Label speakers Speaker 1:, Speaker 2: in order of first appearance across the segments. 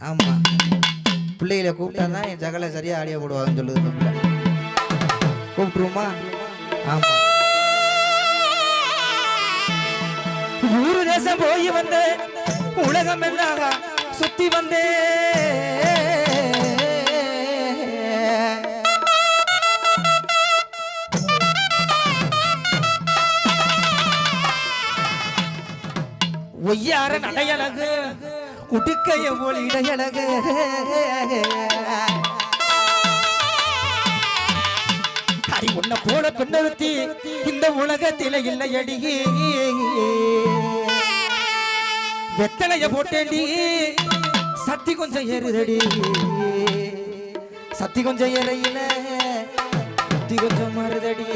Speaker 1: ஆமாம் பிள்ளைகளை கூப்பிட்டா தான் என் ஜகலை சரியாக ஆடிய போடுவாங்கன்னு சொல்லுது இந்த பிள்ளை. கூப்பிட்டுருமா? ஆமாம்
Speaker 2: ஊரு தேசம் போய் வந்து உலகம் எல்லாம் சுத்தி வந்தே. ஒய்யார நடையழகு உடுக்கைய போல் இடையழகு. அடி உன்னை போல பெண்ணொருத்தி இந்த உலகத்தில இல்லை அடியே வெத்தலைய போட்டேண்டி சத்தி கொஞ்சம் ஏறுதடி. சத்தி கொஞ்சம் ஏறையில சத்தி கொஞ்சம் மறுதடி.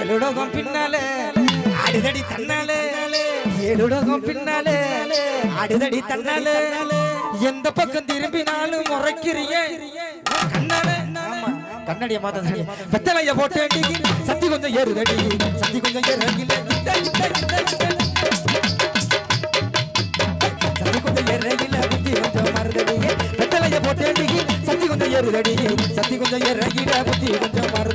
Speaker 2: எழுடகம் பின்னால அடிதடி தன்னால. ஏழுடகம் பின்னால ஆடுதடி தன்னால எந்த பக்கம் திரும்பினாலும் ஆமா கண்ணடிய மாத்த வெத்தலைய போட்டேண்டி சத்தி கொஞ்சம் ஏறுதடி. சத்தி கொஞ்சம் ஏறுதடி. சத்தி கொஞ்சம் ஏறகில புத்தி கொஞ்சம் மருதடி வெத்தலைய போட்டேடி சத்தி கொஞ்சம் ஏறுதடி. சத்தி கொஞ்சம் ஏறகில புத்தி கொஞ்சம் மருதடி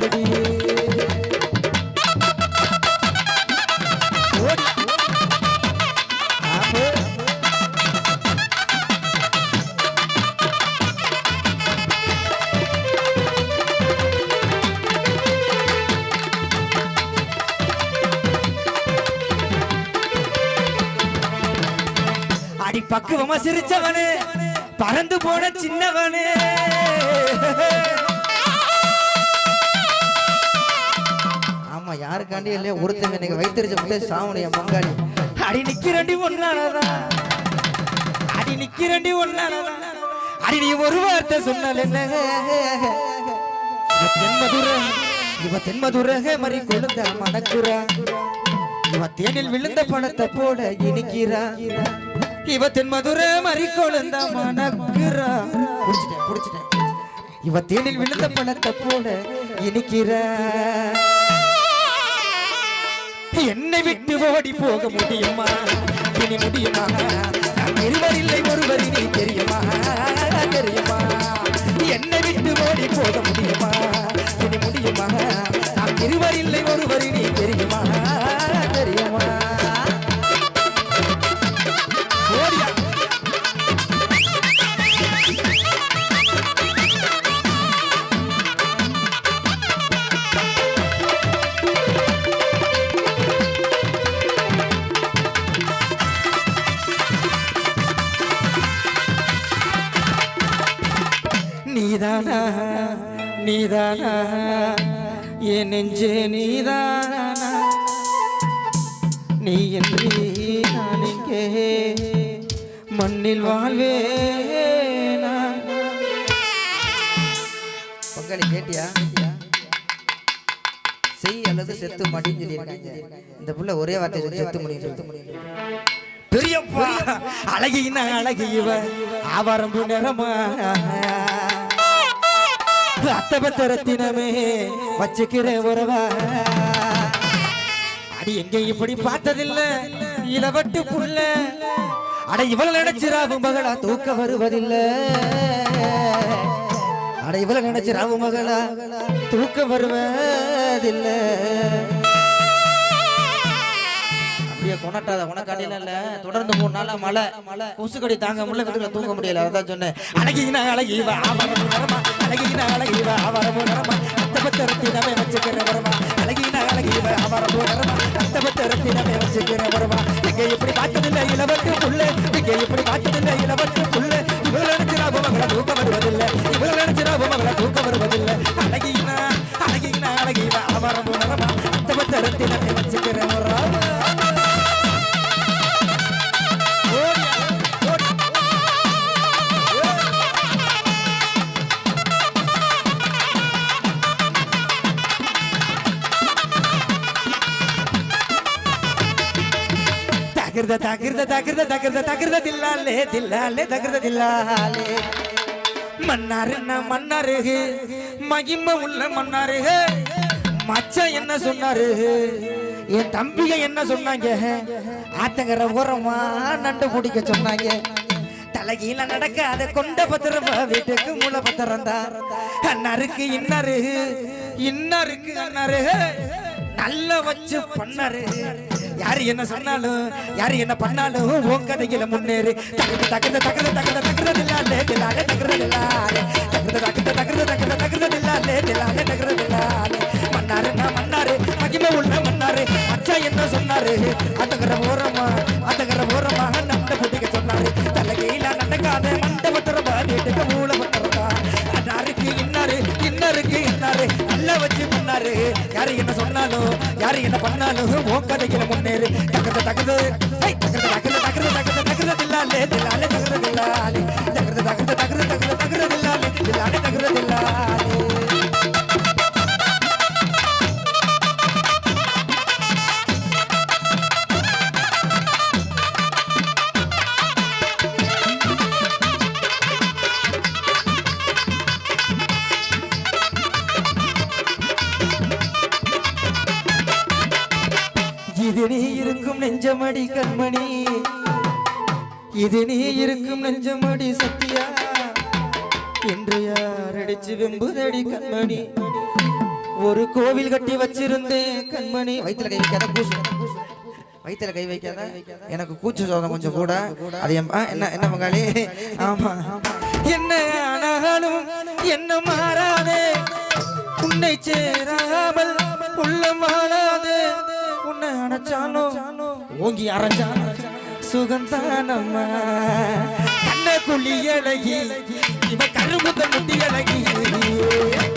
Speaker 2: அடி பக்குவமா சிரிச்சவனு. பறந்து போன சின்னவனு.
Speaker 1: ஆமா யாருக்காண்டி இல்லையா ஒருத்தங்க இன்னைக்கு வைத்தறிச்ச பிள்ளை சாவணிய பங்காளி.
Speaker 2: அடி நிக்கிறண்டி ஒன்னாலதான் அடி நிக்கிறண்டி ஒன்னாலதான் அடி நீ ஒரு வார்த்தை சொன்னால் என்ன? இவ தென்மதுர இவ தென்மதுர மறி கொழுந்த மணக்குறா. இவ தேனில் விழுந்த பணத்தை போல இனிக்கிறா. இவ தென்மதுர மறிக்கொழுந்த மணக்குறா. புடிச்சிட்டேன் புடிச்சிட்டேன். இவ தேனில் விழுந்த பணத்தை போல இனிக்கிற. என்னை விட்டு ஓடி போக முடியுமா? இனி முடியுமா? இருவர் இல்லை ஒருவர் இனி தெரியுமா? தெரியுமா? என்னை விட்டு ஓடி போக முடியுமா? இனி முடியுமா? இருவர் இல்லை ஒருவர் இனி நீதானா? என் நெஞ்சே நீதானா? நீ என்று நான் இங்கே மண்ணில் வாழ்வேனா?
Speaker 1: பங்காளி கேட்டியா? செய் அல்லது செத்து மடின்னு சொல்லியிருக்காங்க. இந்த புள்ள ஒரே வார்த்தை செத்து முடியும் செத்து முடியும்
Speaker 2: பெரியப்பா அழகின அழகி இவ ஆவரம்பு நிறமா. அத்தபத்த ரத்தினமே வச்சுக்கிற உறவா அடி எங்க இப்படி பார்த்ததில்ல? இளவட்டு புள்ள. அட இவள நினைச்சிராவு மகளா தூக்க வருவதில்ல. அட இவள நினைச்சிராவு மகளா தூக்க வருவதில்லை.
Speaker 1: அப்படியே கொண்டாட்டாத உனக்காண்டியில இல்ல. தொடர்ந்து மூணு நாளா மழை. மழை கொசுக்கடி தாங்க முடியல தூங்க முடியல. அதான் சொன்னேன்.
Speaker 2: அழகி நான் அழகி தகிர்த தகிர்த தகிர்த தகிர்த தகிர்த தில்லாலே தில்லாலே தகிர்த தில்லாலே. மன்னாருன்னா மன்னாரு மகிம உள்ள மன்னாரு மச்சான் என்ன சொன்னாரு என் தம்பிக என்ன சொன்னாங்க? ஆத்தங்கர ஓரமா நண்டு பிடிக்க சொன்னாங்க. தலைகீழ நடக்காத கொண்ட பத்திரமா வீட்டுக்கு மூல பத்திரம் தான். அண்ணாருக்கு இன்னாரு இன்னருக்கு அண்ணாரு நல்ல வச்சு பண்ணாரு. யாரு என்ன சொன்னாலும் யாரு என்ன பண்ணாலும் உன் கதையில முன்னேறு. தகுந்த தகுந்த தகுந்த தகுந்த தகுந்த இல்லாலே தில்லாலே தகுந்த இல்லாலே தகுந்த தகுந்த தகுந்த தகுந்த தகுந்த இல்லாலே தில்லாலே தகுந்த இல்லாலே மன்னாரு நான் மன்னாரு மகிமை உள்ள மன்னாரு. அச்சா என்ன சொன்னாரு? அதுக்குற ஓரம் பண்ணாலும் யாரு என்ன பண்ணாலும் உன் கதையில முன்னேறு. தகுந்த தகுந்த தகுந்த தகுந்த தகுந்த தகுந்த தில்லாலே தில்லாலே நெஞ்சமடி கண்மணி. இது நீ இருக்கும் நெஞ்சமடி சத்தியா என்று யார் அடிச்சு வெம்புதடி கண்மணி? ஒரு கோவில் கட்டி வச்சிருந்தேன் கண்மணி.
Speaker 1: வயித்துல கை வைக்காத கூசு வயிற்றுல கை வைக்காத. எனக்கு கூச்சு சோதம் கொஞ்சம் கூட. அது என்ன என்ன பங்காளி ஆமா.
Speaker 2: என்ன ஆனாலும் என்ன மாறாதே. உன்னை சேராமல் உள்ளம் வாழாதே. உன்னை அணைச்சாலும் ஓங்கி அரைச்சாலும் சுகந்தானம்மா. கண்ண குழி அழகி இவ கருமுக முட்டி அழகி.